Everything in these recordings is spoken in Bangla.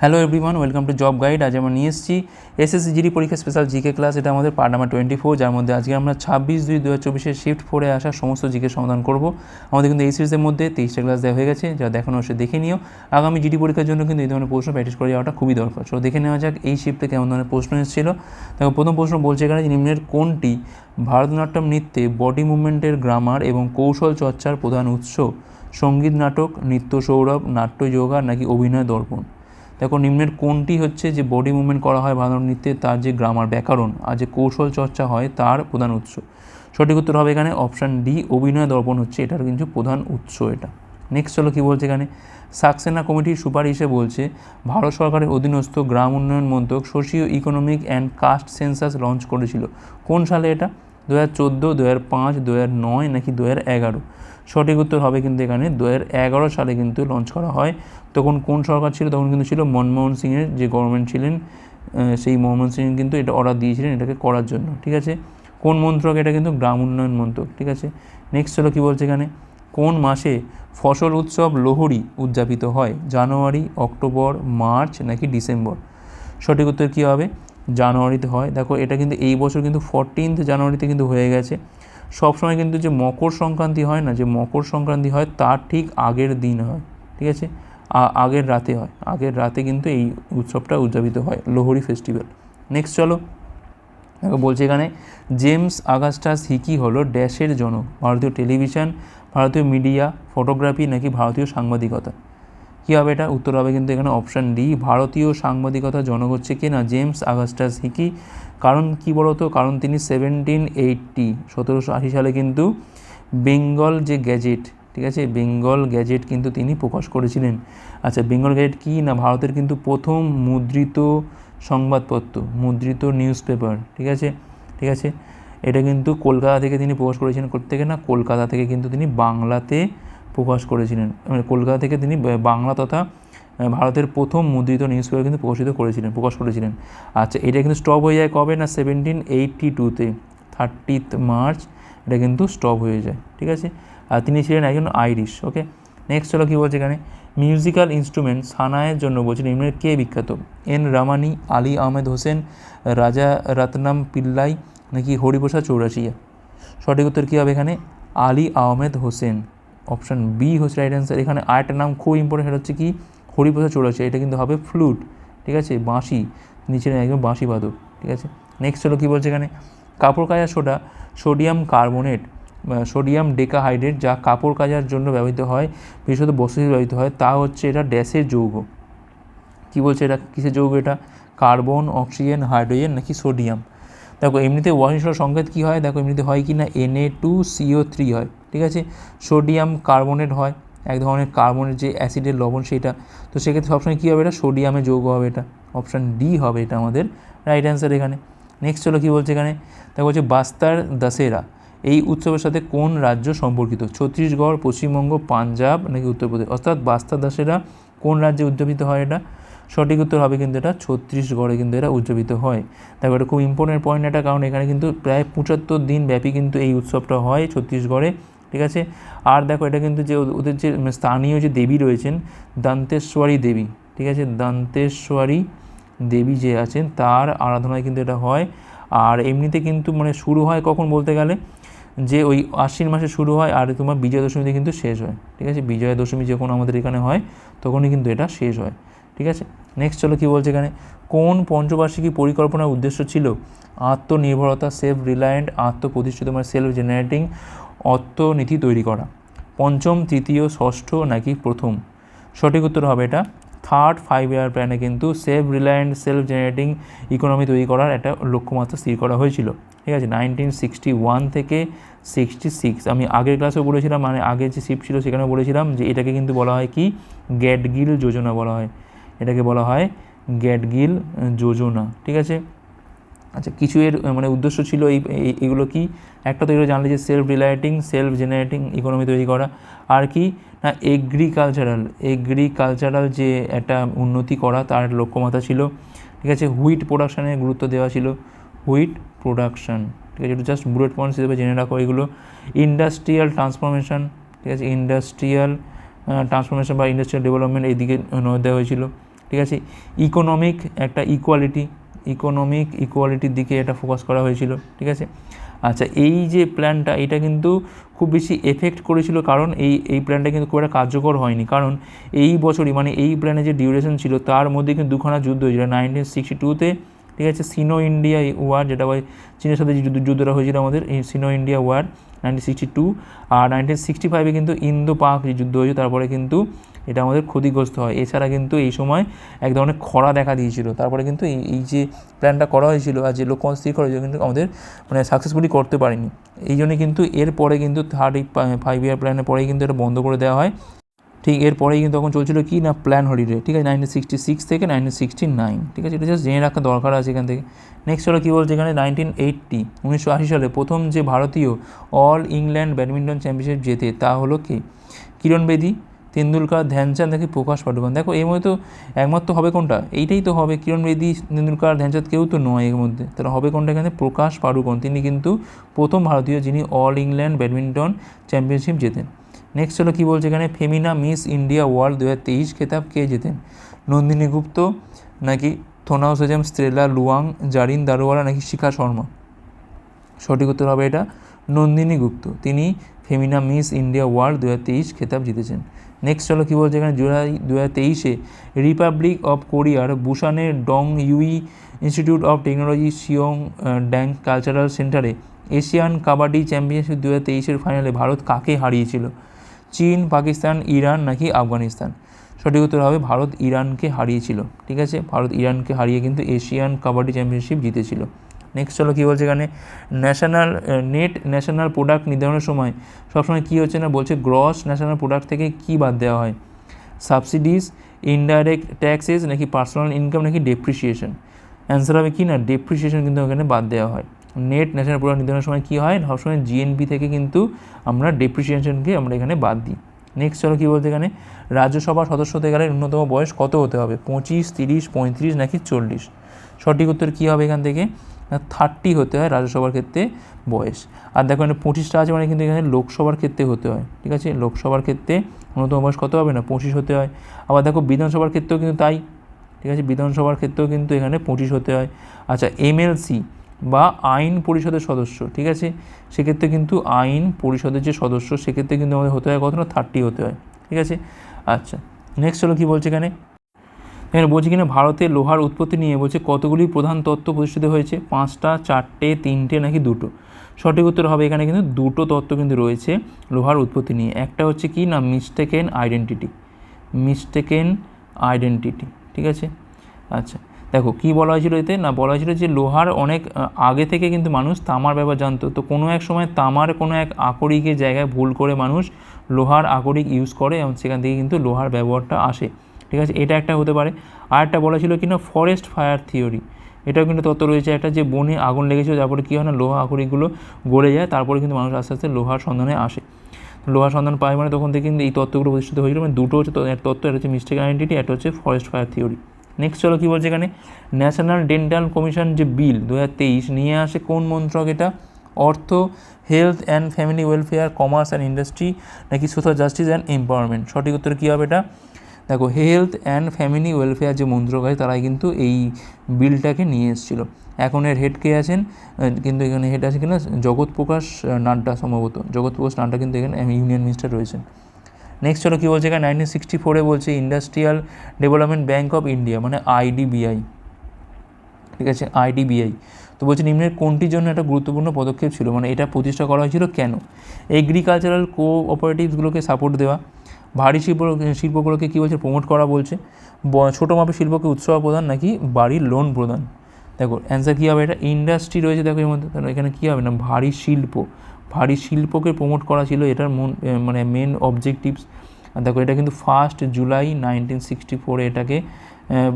Hello everyone welcome to job guide আজ আমরা নিয়ে এসেছি এসএসসি জিডি পরীক্ষা স্পেশাল জিকে ক্লাস এটা আমাদের পার্ট নাম্বার টোয়েন্টি ফোর যার মধ্যে আজকে আমরা ছাব্বিশ দুই দু হাজার চব্বিশের শিফট ফোরে আসা সমস্ত জিকে সমাধান করব। আমাদের কিন্তু এই সিরিজের মধ্যে তেইশটা ক্লাস দেওয়া হয়ে গেছে। যা দেখানো সে দেখে নিও। আগামী জিডি পরীক্ষার জন্য কিন্তু এই ধরনের প্রশ্ন প্র্যাকটিস করে যাওয়াটা খুবই দরকার। সো দেখে নেওয়া যাক এই শিফটে কেমন ধরনের প্রশ্ন এসেছিল। দেখো, প্রথম প্রশ্ন বলছে এখানে নিম্নের কোনটি ভারতনাট্যম নৃত্যে বডি মুভমেন্টের গ্রামার এবং কৌশল চর্চার প্রধান উৎস? সংগীত নাটক, নৃত্য সৌরভ, নাট্য যোগা নাকি অভিনয় দর্পণ? দেখো নিম্নের কোনটি হচ্ছে যে বডি মুভমেন্ট করা হয় ভারত নৃত্যে তার যে গ্রামার ব্যাকরণ আর যে কৌশল চর্চা হয় তার প্রধান উৎস। সঠিক উত্তর হবে এখানে অপশান ডি অভিনয় দর্পণ হচ্ছে, এটার কিন্তু প্রধান উৎস এটা। নেক্সট হলো কী বলছে এখানে? সাকসেনা কমিটির সুপারিশে বলছে, ভারত সরকারের অধীনস্থ গ্রাম উন্নয়ন মন্ত্রক socio economic and caste census launch করেছিল। কোন সালে এটা? দু হাজার চোদ্দ দু হাজার পাঁচ দু হাজার নয় নাকি দু হাজার এগারো? সঠিক উত্তর হবে কিন্তু এখানে দু হাজার এগারো সালে কিন্তু লঞ্চ করা হয়। তখন কোন সরকার ছিল? তখন কিন্তু ছিল মনমোহন সিংয়ের যে গভর্নমেন্ট ছিলেন সেই মনমোহন সিং কিন্তু এটা অর্ডার দিয়েছিলেন এটাকে করার জন্য, ঠিক আছে? কোন মন্ত্রক? এটা কিন্তু গ্রাম উন্নয়ন মন্ত্রক, ঠিক আছে? নেক্সট হলো কী বলছে এখানে? কোন মাসে ফসল উৎসব লোহরি উদযাপিত হয়? জানুয়ারি, অক্টোবর, মার্চ নাকি ডিসেম্বর? সঠিক উত্তর কী হবে? জানুয়ারিতে হয়। দেখো, এটা কিন্তু এই বছর কিন্তু ফোরটিন্থ জানুয়ারিতে কিন্তু হয়ে গেছে। সবসময় কিন্তু যে মকর সংক্রান্তি হয় না, যে মকর সংক্রান্তি হয়, তার ঠিক আগের দিন হয়, ঠিক আছে? আগের রাতে হয়। আগের রাতে কিন্তু এই উৎসবটা উদযাপিত হয়, লোহরি ফেস্টিভ্যাল নেক্সট চলো। দেখো, বলছে এখানে, জেমস আগাস্টাস হিকি হলো ড্যাশের জনক, ভারতীয় টেলিভিশন, ভারতীয় মিডিয়া, ফটোগ্রাফি নাকি ভারতীয় সাংবাদিকতা? কী হবে এটা? উত্তর হবে কিন্তু এখানে অপশান ডি ভারতীয় সাংবাদিকতা জনক হচ্ছে কি না? জেমস আগাস্টাস হিকি কারণ কি বলতো? কারণ তিনি সেভেন্টিন এইটটি সতেরোশো আশি সালে কিন্তু বেঙ্গল যে গ্যাজেট, ঠিক আছে? বেঙ্গল গ্যাজেট কিন্তু তিনি প্রকাশ করেছিলেন। আচ্ছা বেঙ্গল গ্যাজেট কি না? ভারতের কিন্তু প্রথম মুদ্রিত সংবাদপত্র, মুদ্রিত নিউজ পেপার ঠিক আছে? ঠিক আছে? এটা কিন্তু কলকাতা থেকে তিনি প্রকাশ করেছিলেন থেকে না? কলকাতা থেকে কিন্তু তিনি বাংলাতে প্রকাশ করেছিলেন। মানে কলকাতা থেকে তিনি বাংলা তথা ভারতের প্রথম মুদ্রিত নিউজ পেপার কিন্তু প্রকাশিত করেছিলেন, প্রকাশ করেছিলেন। আচ্ছা এটা কিন্তু স্টপ হয়ে যায় কবে? না সেভেন্টিন এইটটি টুতে থার্টিথ মার্চ এটা কিন্তু স্টপ হয়ে যায়, ঠিক আছে? আর তিনি ছিলেন একজন আইরিশ ওকে নেক্সট হলো কী বলছে এখানে? মিউজিক্যাল ইনস্ট্রুমেন্ট সানায়ের জন্য বলছেন নিম্নের কে বিখ্যাত? এন রামানি আলী আহমেদ হোসেন রাজা রত্নাম পিল্লাই নাকি হরিপ্রসাদ চৌরাশিয়া? সঠিক উত্তর কী হবে এখানে? আলী আহমেদ হোসেন অপশান বি হচ্ছে রাইট অ্যান্সার এখানে আরেকটা নাম খুব ইম্পর্টেন্ট সেটা হচ্ছে কি? হরিপ্রসাদ চৌরাশিয়া এটা কিন্তু হবে ফ্লুট ঠিক আছে? বাঁশি, নিচে একদম বাঁশি বাদক ঠিক আছে? নেক্সট হলো কী বলছে এখানে? কাপড় কাজা soda, sodium carbonate sodium decahydrate, যা কাপড় কাজার জন্য ব্যবহৃত হয়, বিশেষত বস্তু ব্যবহৃত হয়। তা হচ্ছে এটা ড্যাসের যৌগ। কী বলছে এটা? কিসের যৌগ এটা? কার্বন, অক্সিজেন, হাইড্রোজেন, নাকি সোডিয়াম? দেখো, এমনিতে ওয়াহিংস সংকেত কী হয়? দেখো, এমনিতে হয় কি না? এনএ টু সিও থ্রি হয়। ঠিক আছে? সোডিয়াম কার্বনেট হয়, এক ধরনের কার্বনের যে অ্যাসিডের লবণ সেটা। তো সেক্ষেত্রে সবসময় কী হবে এটা? সোডিয়ামে যৌগ হবে এটা। অপশান ডি হবে এটা আমাদের রাইট অ্যান্সার এখানে। নেক্সট হলো কী বলছে এখানে? দেখো বলছে বাস্তার দাসেরা। এই উৎসবের সাথে কোন রাজ্য সম্পর্কিত? ছত্তিশগড়, পশ্চিমবঙ্গ, পাঞ্জাব নাকি উত্তরপ্রদেশ? অর্থাৎ বাস্তার দাসেরা কোন রাজ্যে উদযাপিত হয় এটা? সঠিক উত্তর হবে কিন্তু এটা ছত্তিশগড়ে কিন্তু এটা উদযাপিত হয়। দেখো এটা খুব ইম্পর্টেন্ট পয়েন্ট এটা কারণ এখানে কিন্তু প্রায় পঁচাত্তর দিন ব্যাপী কিন্তু এই উৎসবটা হয় ছত্তিশগড়ে। ঠিক আছে? আর দেখো, এটা কিন্তু যে ওদের- যে স্থানীয় যে দেবী রয়েছেন, দান্তেশ্বরী দেবী, ঠিক আছে? দান্তেশ্বরী দেবী যে আছেন, তার আরাধনায় কিন্তু এটা হয়। আর এমনিতে কিন্তু মানে শুরু হয় কখন বলতে গেলে? যে ওই আশ্বিন মাসে শুরু হয় আর তোমার বিজয়া দশমীতে কিন্তু শেষ হয়, ঠিক আছে? বিজয়া দশমী যখন আমাদের এখানে হয়, তখনই কিন্তু এটা শেষ হয়, ঠিক আছে? নেক্সট চলো কী বলছে এখানে? কোন পঞ্চবার্ষিকী পরিকল্পনার উদ্দেশ্য ছিল? আত্মনির্ভরতা সেলফ রিলায়েন্ট আত্মপ্রতিষ্ঠিত মানে সেলফ জেনারেটিং অর্থনীতি তৈরি করা। পঞ্চম, তৃতীয়, ষষ্ঠ নাকি প্রথম? সঠিক উত্তর হবে এটা। থার্ড ফাইভ ইয়ার প্ল্যানে কিন্তু self reliant self generating economy তৈরি করার একটা লক্ষ্যমাত্রা স্থির করা হয়েছিল। ঠিক আছে নাইনটিন সিক্সটি ওয়ান থেকে সিক্সটি সিক্স আমি আগের ক্লাসেও বলেছিলাম মানে আগের যে শিফট ছিল সেখানেও বলেছিলাম যে এটাকে কিন্তু বলা হয় কি? গ্যাটগিল যোজনা বলা হয়। এটাকে বলা হয় গ্যাটগিল যোজনা। ঠিক আছে? আচ্ছা কিছু এর মানে উদ্দেশ্য ছিল এই এগুলো কি? একটা তো এগুলো জানলে যে সেলফ রিলাইটিং সেলফ জেনারেটিং ইকোনমি তৈরি করা। আর কি? না এগ্রিকালচারাল এগ্রিকালচারাল যে একটা উন্নতি করা, তার লক্ষ্যমাত্রা ছিল, ঠিক আছে হুইট প্রোডাকশানে গুরুত্ব দেওয়া ছিল। হুইট প্রোডাকশান ঠিক আছে, একটু জাস্ট বুলেট পয়েন্টস হিসেবে জেনে রাখো এগুলো। ইন্ডাস্ট্রিয়াল ট্রান্সফরমেশন ঠিক আছে ইন্ডাস্ট্রিয়াল ট্রান্সফরমেশন বা ইন্ডাস্ট্রিয়াল ডেভেলপমেন্ট এইদিকে দেওয়া হয়েছিল। ঠিক আছে ইকোনমিক একটা ইকুয়ালিটি ইকোনমিক ইকুয়ালিটির দিকে এটা ফোকাস করা হয়েছিল, ঠিক আছে? আচ্ছা এই যে প্ল্যানটা এটা কিন্তু খুব বেশি এফেক্ট করেছিল কারণ এই এই প্ল্যানটা কিন্তু খুব একটা কার্যকর হয়নি। কারণ এই বছরই মানে এই প্ল্যানে যে ডিউরেশন ছিল, তার মধ্যে কিন্তু দুখানা যুদ্ধ হয়েছিল। নাইনটিন সিক্সটি টুতে ঠিক আছে? সিনো ইন্ডিয়া ওয়ার যেটা ওই চীনের সাথে যুদ্ধটা হয়েছিল আমাদের, এই Sino India war nineteen sixty two আর নাইনটিন সিক্সটি ফাইভে কিন্তু ইন্দো পাক যে যুদ্ধ হয়েছে, তারপরে কিন্তু এটা আমাদের ক্ষতিগ্রস্ত হয়। এছাড়া কিন্তু এই সময় এক ধরনের খরা দেখা দিয়েছিল। তারপরে কিন্তু এই এই যে প্ল্যানটা করা হয়েছিল আর যে লক্ষ্য স্থির করা হয়েছিল, কিন্তু আমাদের মানে সাকসেসফুলি করতে পারিনি। এই জন্য কিন্তু এরপরে কিন্তু থার্ড ফাইভ ইয়ার প্ল্যানের পরেই কিন্তু এটা বন্ধ করে দেওয়া হয়। ঠিক এরপরেই কিন্তু তখন চলছিল কি না? প্ল্যান হলিডে ঠিক আছে নাইনটিন সিক্সটি সিক্স থেকে নাইনটিন সিক্সটি নাইন ঠিক আছে, এটা জাস্ট জেনে রাখা দরকার আছে এখান থেকে। নেক্সট হলো কী বলছে এখানে? নাইনটিন এইটটি উনিশশো আশি সালে প্রথম যে ভারতীয় অল ইংল্যান্ড ব্যাডমিন্টন চ্যাম্পিয়নশিপ জেতে, তা হলো কে? কিরণ বেদি তেন্ডুলকার ধ্যানচাঁদ নাকি প্রকাশ পাডুকোন দেখো, এর মধ্যে তো একমাত্র হবে কোনটা? এইটাই তো হবে। কিরণ বেদি, তেন্ডুলকার, ধ্যানচাঁদ কেউ তো নয় এর মধ্যে। তাহলে হবে কোনটা এখানে? প্রকাশ পাডুকোন তিনি কিন্তু প্রথম ভারতীয় যিনি অল ইংল্যান্ড ব্যাডমিন্টন চ্যাম্পিয়নশিপ জেতেন। নেক্সট হলো কী বলছে এখানে? ফেমিনা মিস ইন্ডিয়া ওয়ার্ল্ড দু হাজার তেইশ খেতাব কে জেতেন? নন্দিনী গুপ্ত নাকি থোনাও সেজাম স্ট্রেলা লুয়াং, জারিন দারোয়ালা নাকি শিখা শর্মা? সঠিক উত্তর হবে এটা নন্দিনী গুপ্ত। তিনি ফেমিনা মিস ইন্ডিয়া ওয়ার্ল্ড দু হাজার তেইশ খেতাব জিতেছেন। নেক্সট হলো কী বলছে এখানে? জুলাই দু হাজার তেইশে রিপাবলিক অফ কোরিয়ার বুসানের Dong Eui institute of technology শিয়ং ড্যাং কালচারাল সেন্টারে এশিয়ান কাবাডি চ্যাম্পিয়নশিপ দু হাজার তেইশের ফাইনালে ভারত কাকে হারিয়েছিল? চীন, পাকিস্তান, ইরান নাকি আফগানিস্তান? সঠিক উত্তর হবে ভারত ইরানকে হারিয়েছিল। ঠিক আছে? ভারত ইরানকে হারিয়ে কিন্তু এশিয়ান কাবাডি চ্যাম্পিয়নশিপ জিতেছিল। নেক্সট হলো কী বলছে এখানে? ন্যাশনাল নেট ন্যাশনাল প্রোডাক্ট নির্ধারণের সময় সবসময় কী হচ্ছে না? বলছে গ্রস ন্যাশনাল প্রোডাক্ট থেকে কী বাদ দেওয়া হয়? সাবসিডিজ ইনডাইরেক্ট ট্যাক্সেস নাকি পার্সোনাল ইনকাম নাকি ডেপ্রিসিয়েশন অ্যান্সার হবে কি না? ডেপ্রিসিয়েশন কিন্তু ওখানে বাদ দেওয়া হয়। নেট ন্যাশনাল প্রোডাক্ট নির্ধারণের সময় কী হয়? সবসময় জিএনপি থেকে কিন্তু আমরা ডেপ্রিসিয়েশনকে আমরা এখানে বাদ দিই। নেক্সট চলো কী বলতে এখানে? রাজ্যসভার সদস্য হতে গেলে ন্যূনতম বয়স কত হতে হবে? পঁচিশ, তিরিশ, পঁয়ত্রিশ নাকি চল্লিশ? সঠিক উত্তর কী হবে এখান থেকে? থার্টি হতে হয় রাজ্যসভার ক্ষেত্রে বয়স। আর দেখো এখানে পঁচিশটা আছে মানে কিন্তু এখানে লোকসভার ক্ষেত্রে হতে হয়, ঠিক আছে? লোকসভার ক্ষেত্রে ন্যূনতম বয়স কত হবে না? পঁচিশ হতে হয়। আবার দেখো বিধানসভার ক্ষেত্রেও কিন্তু তাই, ঠিক আছে? বিধানসভার ক্ষেত্রেও কিন্তু এখানে পঁচিশ হতে হয়। আচ্ছা এমএলসি বা আইন পরিষদের সদস্য, ঠিক আছে? সেক্ষেত্রে কিন্তু আইন পরিষদের যে সদস্য, সেক্ষেত্রে কিন্তু আমাদের হতে হয় কত না? থার্টি হতে হয়, ঠিক আছে? আচ্ছা নেক্সট হলো কী বলছে এখানে? এখানে বলছে কিনা, ভারতে লোহার উৎপত্তি নিয়ে বলছে কতগুলি প্রধান তত্ত্ব প্রতিষ্ঠিত হয়েছে? পাঁচটা, চারটে, তিনটে নাকি দুটো? সঠিক উত্তর হবে এখানে কিন্তু দুটো তত্ত্ব কিন্তু রয়েছে লোহার উৎপত্তি নিয়ে। একটা হচ্ছে কি না মিস্টেকেন আইডেন্টিটি মিস্টেকেন আইডেন্টিটি ঠিক আছে? আচ্ছা দেখো কি বলা হয়েছিল এতে? না, বলা হয়েছিল যে লোহার অনেক আগে থেকে কিন্তু মানুষ তামার ব্যাপার জানতো। তো কোনো এক সময় তামার কোনো এক আকরিকের জায়গায় ভুল করে মানুষ লোহার আকরিক ইউজ করে এবং সেখান থেকে কিন্তু লোহার ব্যবহারটা আসে। ঠিক আছে? এটা একটা হতে পারে। আর একটা বলা ছিল কি না ফরেস্ট ফায়ার থিওরি এটাও কিন্তু তত্ত্ব রয়েছে একটা যে বনে আগুন লেগেছিল, তারপরে কী হয় না, লোহা আকরিকগুলো গড়ে যায়, তারপরে কিন্তু মানুষ আস্তে আস্তে লোহার সন্ধানে আসে। লোহার সন্ধান পায় মানে তখন থেকে কিন্তু এই তত্ত্বগুলো প্রতিষ্ঠিত হয়েছিল। মানে দুটো হচ্ছে তত্ত্ব, একটা হচ্ছে মিস্টেক আইডেন্টিটি একটা হচ্ছে ফরেস্ট ফায়ার থিওরি নেক্সট চলো কী বলছে এখানে? ন্যাশনাল ডেন্টাল কমিশন যে বিল দু হাজার তেইশ নিয়ে আসে কোন মন্ত্রক এটা? অর্থ health and family welfare commerce and industry নাকি সোশ্যাল জাস্টিস অ্যান্ড এম্পাওয়ারমেন্ট সঠিক উত্তর কী হবে এটা? দেখো হেলথ অ্যান্ড ফ্যামিলি ওয়েলফেয়ার যে মন্ত্রক আছে তারাই কিন্তু এই বিলটাকে নিয়ে এসেছিল। এখন এর হেড কে আছেন? কিন্তু এখানে হেড আছে কিনা? জগৎ প্রকাশ নাড্ডা সম্ভবত। জগৎ প্রকাশ নাড্ডা কিন্তু এখানে ইউনিয়ন মিনিস্টার রয়েছেন। নেক্সট হলো কী বলছে এখানে? নাইনটিন সিক্সটি ফোরে বলছে industrial development bank of India মানে আইডিবিআই ঠিক আছে? আইডিবিআই তো বলছে নিম্নের কোনটির জন্য একটা গুরুত্বপূর্ণ পদক্ষেপ ছিল? মানে এটা প্রতিষ্ঠা করা হয়েছিল কেন? এগ্রিকালচারাল কোঅপারেটিভসগুলোকে সাপোর্ট দেওয়া। ভারী শিল্প, শিল্পগুলোকে কী বলছে? প্রমোট করা বলছে। ছোটো মাপের শিল্পকে উৎসাহ প্রদান নাকি বাড়ির লোন প্রদান? দেখো অ্যান্সার কী হবে? এটা ইন্ডাস্ট্রি রয়েছে, দেখো, এর মধ্যে। এখানে কী হবে না? ভারী শিল্প। ভারী শিল্পকে প্রমোট করা ছিল এটার মন মানে মেন অবজেক্টিভস দেখো, এটা কিন্তু ফার্স্ট জুলাই নাইনটিন সিক্সটি ফোরে এটাকে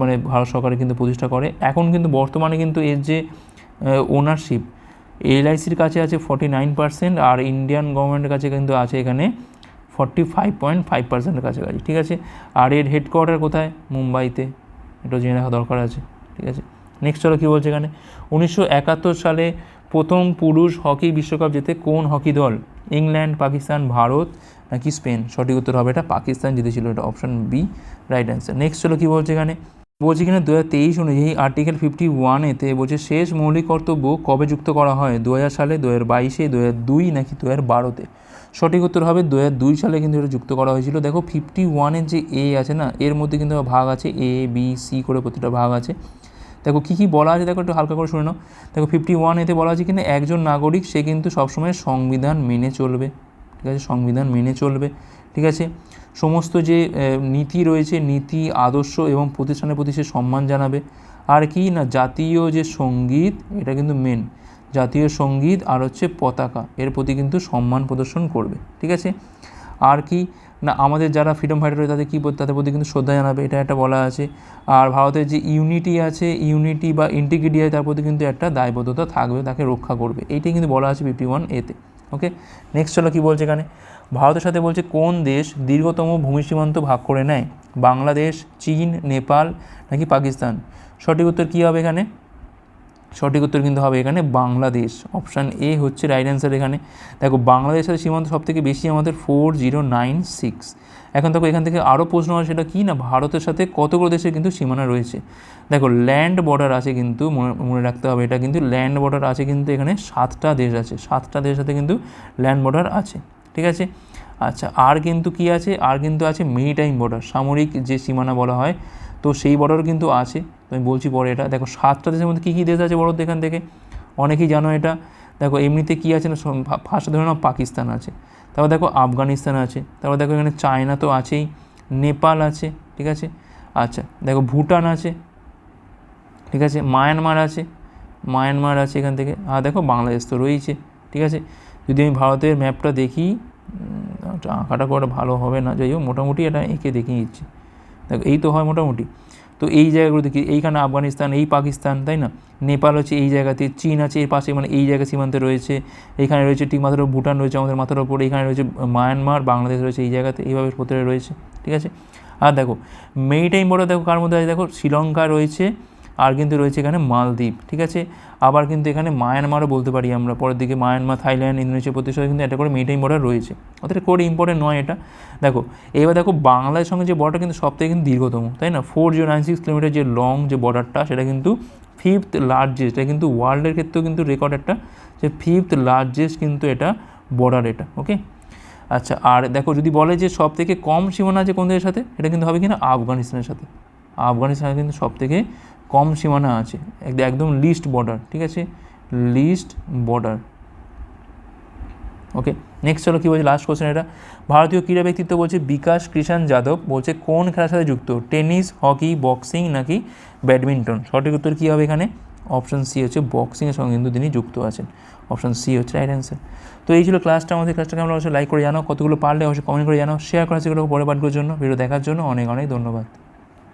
মানে ভারত সরকার কিন্তু প্রতিষ্ঠা করে। এখন কিন্তু বর্তমানে কিন্তু এর যে ওনারশিপ এলআইসির কাছে আছে ফর্টি নাইন পার্সেন্ট আর ইন্ডিয়ান গভর্নমেন্টের কাছে কিন্তু আছে এখানে ফর্টি ফাইভ পয়েন্ট ফাইভ পার্সেন্টের কাছাকাছি, ঠিক আছে? আর এর হেডকোয়ার্টার কোথায়? মুম্বাইতে। এটা জেনে রাখা দরকার আছে, ঠিক আছে? নেক্সট চলো কী বলছে এখানে? উনিশশো একাত্তর সালে প্রথম পুরুষ হকি বিশ্বকাপ জেতে কোন হকি দল? ইংল্যান্ড, পাকিস্তান, ভারত নাকি স্পেন? সঠিক উত্তর হবে এটা পাকিস্তান জিতেছিল, এটা option B right answer next চলো কী বলছে এখানে? বলছে কিনা দু হাজার তেইশ অনুযায়ী আর্টিকেল ফিফটি ওয়ানেতে বলছে, শেষ মৌলিক কর্তব্য কবে যুক্ত করা হয়? দু হাজার সালে দু হাজার বাইশে দু হাজার দুই নাকি দু হাজার বারোতে? সঠিক উত্তর হবে দু দুই সালে কিন্তু এটা যুক্ত করা হয়েছিল। দেখো ফিফটি ওয়ানের যে এ আছে না, এর মধ্যে কিন্তু ভাগ আছে এ বি সি করে প্রতিটা ভাগ আছে। দেখো কী কী বলা আছে দেখো একটু হালকা করে শুনে নাও। দেখো ফিফটি ওয়ান এতে বলা আছে কিনা একজন নাগরিক সে কিন্তু সবসময় সংবিধান মেনে চলবে। ঠিক আছে, সংবিধান মেনে চলবে। ঠিক আছে, সমস্ত যে নীতি রয়েছে, নীতি, আদর্শ এবং প্রতিষ্ঠানের প্রতি সে সম্মান জানাবে। আর কি না, জাতীয় যে সংগীত, এটা কিন্তু মেন জাতীয় সংগীত আর হচ্ছে পতাকা। এর প্রতি কিন্তু সম্মান প্রদর্শন করবে। ঠিক আছে? আর কি? না, আমাদের যারা ফ্রিডম ফাইটার রয়েছে, তাদের কী তাদের প্রতি কিন্তু শ্রদ্ধা জানাবে, এটা একটা বলা আছে। আর ভারতের যে ইউনিটি আছে ইউনিটি বা ইন্টিগ্রিটি আছে, তার প্রতি কিন্তু একটা দায়বদ্ধতা থাকবে, তাকে রক্ষা করবে। এইটাই কিন্তু বলা আছে ফিফটি ওয়ান এতে ওকে নেক্সট চলো কী বলছে এখানে? ভারতের সাথে বলছে, কোন দেশ দীর্ঘতম ভূমি সীমান্ত ভাগ করে নেয়? বাংলাদেশ, চীন, নেপাল নাকি পাকিস্তান? সঠিক উত্তর কী হবে এখানে? সঠিক উত্তর কিন্তু হবে এখানে বাংলাদেশ। অপশান এ হচ্ছে রাইট অ্যান্সার এখানে। দেখো, বাংলাদেশের সীমান্ত সব থেকে বেশি আমাদের ফোর জিরো নাইন সিক্স এখন দেখো, এখান থেকে আরও প্রশ্ন হয় সেটা কী না? ভারতের সাথে কতগুলো দেশের কিন্তু সীমানা রয়েছে? দেখো ল্যান্ড বর্ডার আছে কিন্তু, মনে রাখতে হবে এটা কিন্তু ল্যান্ড বর্ডার আছে কিন্তু এখানে সাতটা দেশ আছে। সাতটা দেশের সাথে কিন্তু ল্যান্ড বর্ডার আছে, ঠিক আছে? আচ্ছা আর কিন্তু কি আছে? আর কিন্তু আছে মেরিটাইম বর্ডার সামরিক যে সীমানা বলা হয়, তো সেই বর্ডার কিন্তু আছে। তো আমি বলছি পরে এটা। দেখো, সাতটা দেশের মধ্যে কী কী দেশ আছে বড় এখান থেকে? অনেকেই জানো এটা। দেখো, এমনিতে কী আছে না ফার্স্টে ধরে নাও পাকিস্তান আছে। তারপর দেখো, আফগানিস্তান আছে। তারপর দেখো, এখানে চায়না তো আছেই। নেপাল আছে, ঠিক আছে? আচ্ছা দেখো, ভুটান আছে, ঠিক আছে? মায়ানমার আছে মায়ানমার আছে এখান থেকে। আর দেখো, বাংলাদেশ তো রয়েছে ঠিক আছে? যদি আমি ভারতের ম্যাপটা দেখি আঁকাটা করে ভালো হবে না। যাই হোক, মোটামুটি এটা এঁকে দেখিয়ে দিচ্ছি। দেখো, এই তো হয় মোটামুটি। তো এই জায়গাগুলোতে দেখি, এইখানে আফগানিস্তান, এই পাকিস্তান, তাই না? নেপাল হচ্ছে এই জায়গাতে, চীন আছে এর পাশে মানে এই জায়গা সীমান্তে রয়েছে। এখানে রয়েছে ঠিক মাথার ওপর ভুটান, রয়েছে আমাদের মাথার ওপর এখানে রয়েছে মায়ানমার, বাংলাদেশ রয়েছে এই জায়গাতে, এইভাবে প্রতিটা রয়েছে, ঠিক আছে? আর দেখো মেরিটাইম বর্ডার দেখো, কার মধ্যে আছে? দেখো, শ্রীলঙ্কা রয়েছে আর কিন্তু রয়েছে এখানে মালদ্বীপ, ঠিক আছে? আবার কিন্তু এখানে মায়ানমারও বলতে পারি আমরা। পরের দিকে মায়ানমার, থাইল্যান্ড, ইন্দোনেশিয়া প্রতি কিন্তু একটা করে মেরিটাইম বর্ডার রয়েছে। অর্থাৎ করে ইম্পর্টেন্ট নয় এটা। দেখো, এবার দেখো বাংলাদেশের সঙ্গে যে বর্ডার কিন্তু সব থেকে কিন্তু দীর্ঘতম, তাই না? Four zero nine six kilometre যে লং যে বর্ডারটা সেটা কিন্তু ফিফথ লার্জেস্ট এটা কিন্তু ওয়ার্ল্ডের ক্ষেত্রেও কিন্তু রেকর্ড একটা যে ফিফথ লার্জেস্ট কিন্তু এটা বর্ডার এটা ওকে আচ্ছা আর দেখো যদি বলে যে সব থেকে কম সীমানা আছে কোন দেশের সাথে? এটা কিন্তু হবে কিনা? আফগানিস্তানের সাথে। আফগানিস্তানের কিন্তু সব থেকে কম সীমানা আছে এক- একদম লিস্ট বর্ডার ঠিক আছে? লিস্ট বর্ডার ওকে নেক্সট চলো কী বলছে? লাস্ট কোশ্চেন এটা। ভারতীয় ক্রীড়া ব্যক্তিত্ব বলছে, বিকাশ কৃষাণ যাদব বলছে, কোন খেলার সাথে যুক্ত? টেনিস, হকি বক্সিং নাকি ব্যাডমিন্টন সঠিক উত্তর কী হবে এখানে? অপশান সি হচ্ছে বক্সিংয়ের সঙ্গে কিন্তু তিনি যুক্ত আছেন। অপশান সি হচ্ছে রাইট অ্যান্সার তো এই ছিল ক্লাসটা আমাদের ক্লাসটা কেমন অবশ্যই লাইক করে জানাও। কতগুলো পারলে অবশ্যই কমেন্ট করে জানাও। শেয়ার করা সেগুলো পরে পাঠগুলোর জন্য। ভিডিও দেখার জন্য অনেক অনেক ধন্যবাদ।